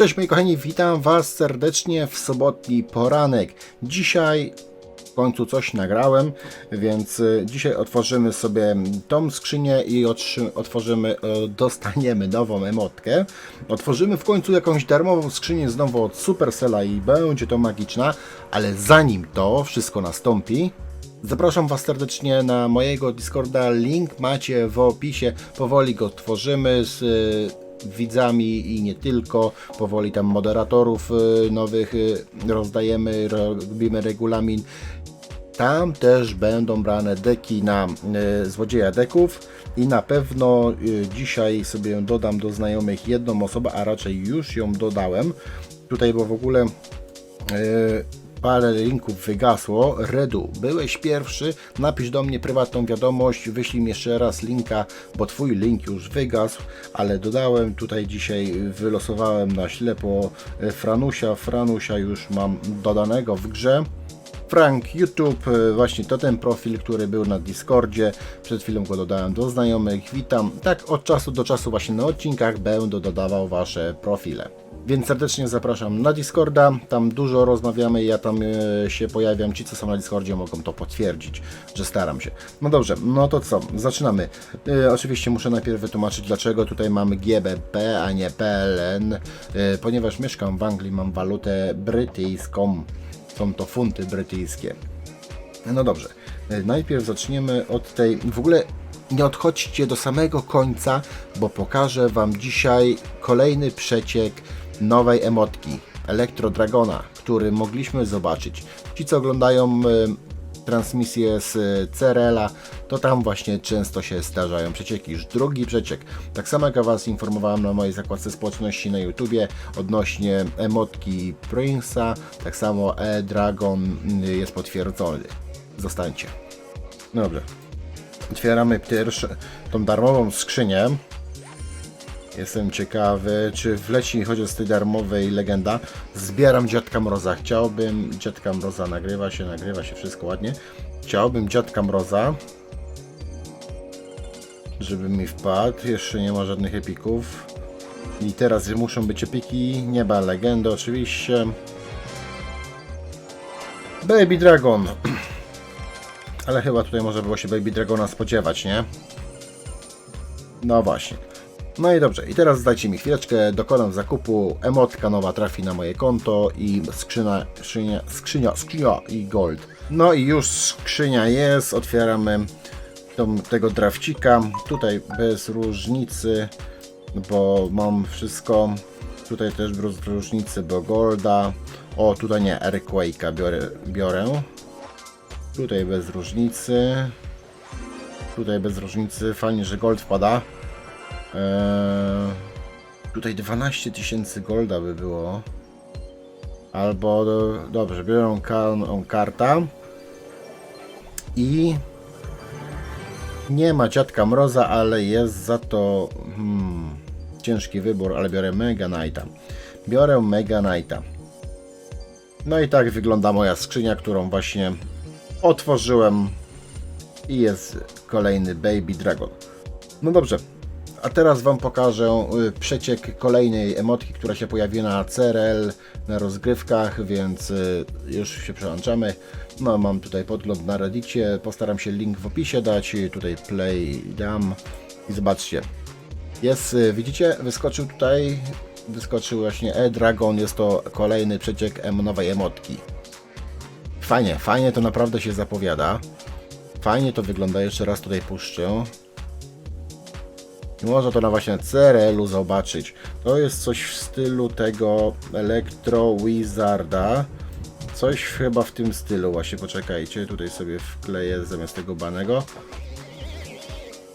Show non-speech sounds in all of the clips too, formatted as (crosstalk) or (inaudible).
Cześć moi kochani, witam Was serdecznie w sobotni poranek. Dzisiaj w końcu coś nagrałem, więc y, dzisiaj otworzymy sobie tą skrzynię i otworzymy, e, dostaniemy nową emotkę. Otworzymy w końcu jakąś darmową skrzynię znowu od Supercella i będzie to magiczna, ale zanim to wszystko nastąpi, Zapraszam Was serdecznie na mojego Discorda. Link macie w opisie. Powoli go tworzymy z y, widzami i nie tylko. Powoli tam moderatorów y, nowych y, rozdajemy, robimy regulamin. Tam też będą brane deki na y, złodzieja deków i na pewno dzisiaj sobie dodam do znajomych jedną osobę, a raczej już ją dodałem. Tutaj, bo w ogóle parę linków wygasło. Redu, byłeś pierwszy, napisz do mnie prywatną wiadomość, wyślij mi jeszcze raz linka, bo twój link już wygasł, ale dodałem tutaj dzisiaj, wylosowałem na ślepo e, Franusia. Franusia już mam dodanego w grze. Frank YouTube, e, właśnie to ten profil, który był na Discordzie. Przed chwilą go dodałem do znajomych. Witam. Tak od czasu do czasu właśnie na odcinkach będę dodawał wasze profile. Więc serdecznie zapraszam na Discorda. Tam dużo rozmawiamy. Ja tam e, się pojawiam. Ci, co są na Discordzie, mogą to potwierdzić, że staram się. No dobrze, no to co? Zaczynamy. E, oczywiście muszę najpierw wytłumaczyć, dlaczego tutaj mamy GBP, a nie PLN. E, ponieważ mieszkam w Anglii, mam walutę brytyjską. Są to funty brytyjskie. No dobrze, najpierw zaczniemy od tej. W ogóle nie odchodźcie do samego końca, bo pokażę Wam dzisiaj kolejny przeciek nowej emotki Elektro Dragona, który mogliśmy zobaczyć. Ci, co oglądają e, transmisję z e, CRL-a, to tam właśnie często się zdarzają przecieki. Już drugi przeciek. Tak samo jak ja Was informowałem na mojej zakładce społeczności na YouTubie odnośnie emotki Prince'a, tak samo E-Dragon y, jest potwierdzony. Zostańcie. No Dobrze. Otwieramy pierwsze, tą darmową skrzynię. Jestem ciekawy, czy wleci chociaż z tej darmowej legenda. Zbieram Dziadka Mroza. Chciałbym... Dziadka Mroza nagrywa się, nagrywa się wszystko ładnie. Chciałbym Dziadka Mroza. Żeby mi wpadł. Jeszcze nie ma żadnych epików. I teraz muszą być epiki. Nieba legendy oczywiście. Baby Dragon. (clears throat) Ale chyba tutaj może było się Baby Dragona spodziewać, nie? No właśnie. No i dobrze, i teraz dajcie mi chwileczkę, dokonam zakupu, emotka nowa trafi na moje konto i skrzynia, skrzynia, skrzynia, skrzynia i gold. No i już skrzynia jest, otwieramy tą, tego drafcika, tutaj bez różnicy, bo mam wszystko, tutaj też bez różnicy, bo golda, o tutaj nie, Earthquake'a biorę, biorę, tutaj bez różnicy, tutaj bez różnicy, fajnie, że gold wpada. Eee, tutaj 12 tysięcy golda by było. Albo, do, dobrze, biorę ka- karta. I nie ma dziadka mroza, ale jest za to hmm, ciężki wybór, ale biorę Mega Knighta. Biorę Mega Knighta. No i tak wygląda moja skrzynia, którą właśnie otworzyłem. I jest kolejny Baby Dragon. No dobrze, a teraz Wam pokażę y, przeciek kolejnej emotki, która się pojawi na CRL, na rozgrywkach, więc y, już się przełączamy. No, mam tutaj podgląd na Reddicie, postaram się link w opisie dać, y, tutaj play dam i zobaczcie. Jest, widzicie, wyskoczył tutaj, wyskoczył właśnie E-Dragon, jest to kolejny przeciek nowej emotki. Fajnie, fajnie to naprawdę się zapowiada. Fajnie to wygląda, jeszcze raz tutaj puszczę. I Można to na właśnie CRL-u zobaczyć. To jest coś w stylu tego Electro Wizarda. Coś chyba w tym stylu. Właśnie poczekajcie, tutaj sobie wkleję zamiast tego banego.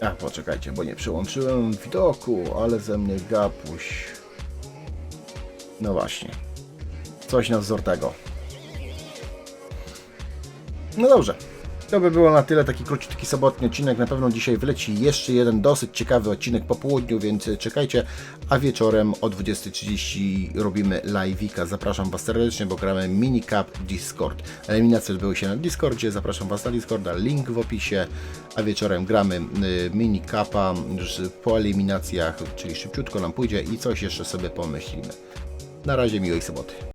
A, poczekajcie, bo nie przełączyłem widoku, ale ze mnie gapuś. No właśnie. Coś na wzór tego. No dobrze. To by było na tyle, taki króciutki sobotni odcinek. Na pewno dzisiaj wleci jeszcze jeden dosyć ciekawy odcinek po południu, więc czekajcie. A wieczorem o 20.30 robimy live'ika. Zapraszam Was serdecznie, bo gramy Minicap Discord. Eliminacje odbyły się na Discordzie. Zapraszam Was na Discorda, link w opisie. A wieczorem gramy y, Minicapa po eliminacjach, czyli szybciutko nam pójdzie i coś jeszcze sobie pomyślimy. Na razie miłej soboty.